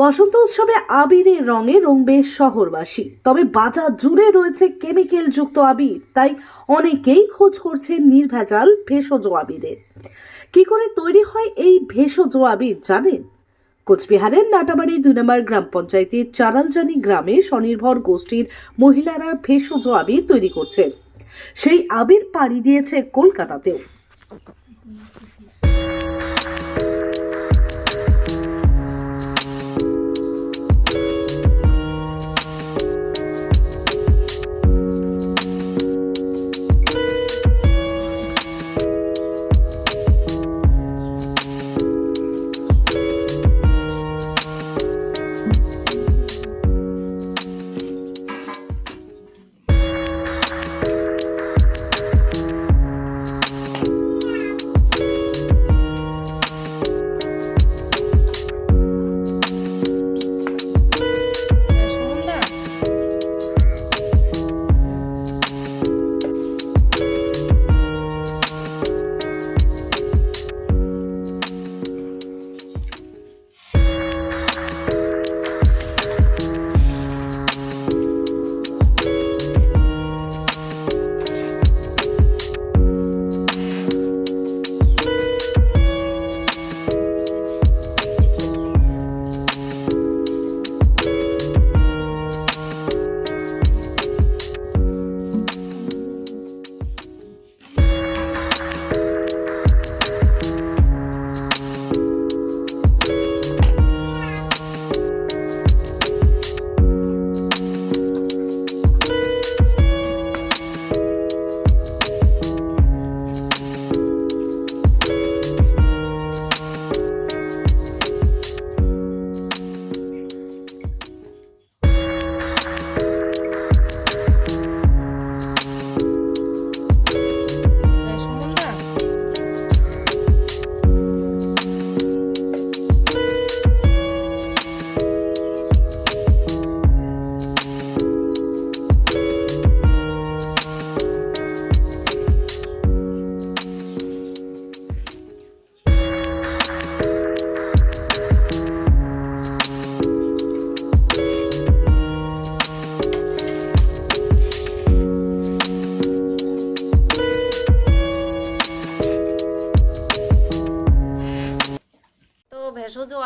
বসন্ত উৎসবে আবিরের রঙে রঙবে শহরবাসী। তবে বাজার জুড়ে রয়েছে কেমিক্যাল যুক্ত আবির, তাই অনেকেই খোঁজ করছেন নির্ভেজাল ভেষজ আবিরের। কি করে তৈরি হয় এই ভেষজ আবির জানেন? কোচবিহারের নাটাবাড়ি দুই নম্বর গ্রাম পঞ্চায়েতের চারালজানি গ্রামে স্বনির্ভর গোষ্ঠীর মহিলারা ভেষজ আবির তৈরি করছেন। সেই আবির পাড়ি দিয়েছে কলকাতাতেও।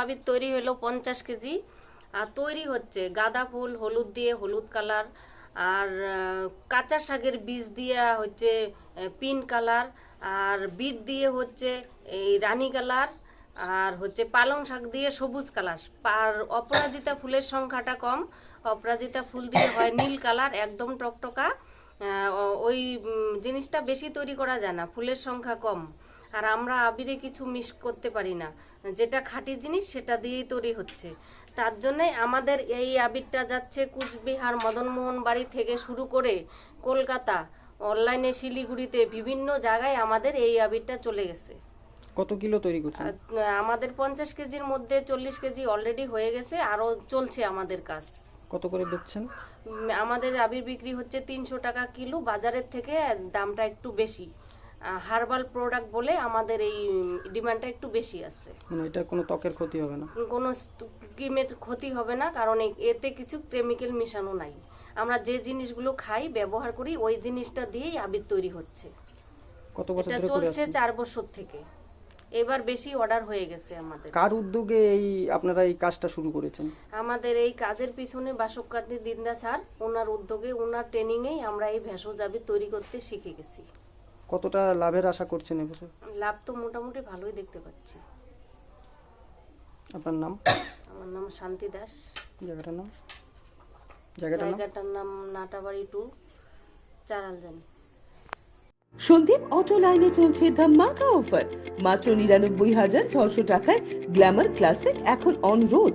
আবির তৈরি হলো পঞ্চাশ কেজি। আর তৈরি হচ্ছে গাঁদা ফুল, হলুদ দিয়ে হলুদ কালার। আর কাঁচা শাকের বীজ দিয়ে হচ্ছে পিন কালার। আর বিট দিয়ে হচ্ছে এই রানী কালার। আর হচ্ছে পালং শাক দিয়ে সবুজ কালার। আর অপরাজিতা ফুলের সংখ্যাটা কম। অপরাজিতা ফুল দিয়ে হয় নীল কালার, একদম টকটকা। ওই জিনিসটা বেশি তৈরি করা যায় না। ফুলের সংখ্যা কম। আর আমরা আবিরে কিছু মিস করতে পারি না। যেটা খাঁটি জিনিস সেটা দিয়েই তৈরি হচ্ছে। তার জন্যে আমাদের এই আবিরটা যাচ্ছে কুচবিহার মদনমোহন বাড়ি থেকে শুরু করে কলকাতা অনলাইনে শিলিগুড়িতে বিভিন্ন জায়গায় আমাদের এই আবিরটা চলে গেছে। কত কিলো তৈরি করছেন? আমাদের পঞ্চাশ কেজির মধ্যে চল্লিশ কেজি অলরেডি হয়ে গেছে আরও চলছে আমাদের কাজ। কত করে বেচছেন? আমাদের আবির বিক্রি হচ্ছে তিনশো টাকা কিলো বাজারের থেকে দামটা একটু বেশি। হার্বাল প্রোডাক্ট বলে আমাদের এই ডিমান্ডটা একটু বেশি আছে। মানে এটা কোনো ত্বকের ক্ষতি হবে না? কোনো স্কিমের ক্ষতি হবে না কারণ এতে কিছু কেমিক্যাল মিশানো নাই। আমরা যে জিনিসগুলো খাই ব্যবহার করি ওই জিনিসটা দিয়েই আবির তৈরি হচ্ছে। কত বছর ধরে চলছে চার বছর থেকে। এবার বেশি অর্ডার হয়ে গেছে আমাদের। কার উদ্যোগে এই আপনারা এই কাজটা শুরু করেছেন? আমাদের এই কাজের পিছনে বাসককান্তি দিন্দা স্যার ওনার উদ্যোগে ওনার ট্রেনিংয়েই আমরা এই ভেষজ আবির তৈরি করতে শিখে গেছি। কতটা লাভের আশা করছেন এবছর লাভ তো মোটামুটি ভালোই দেখতে পাচ্ছি। আপনার নাম? আমার নাম শান্তি দাস। জায়গাটার নাম? জায়গাটার নাম? জায়গাটার নাম নাটাবাড়ি টু চারাল জানি সন্দীপ অটো লাইনে চলছে ধামাকা অফার। মাত্র নিরানব্বই হাজার ছশো টাকায় গ্ল্যামার ক্লাসিক এখন on road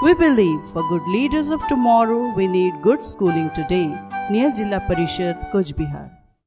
We believe for good leaders of tomorrow, we need good schooling today. Near Jilla Parishad, Kuch Bihar.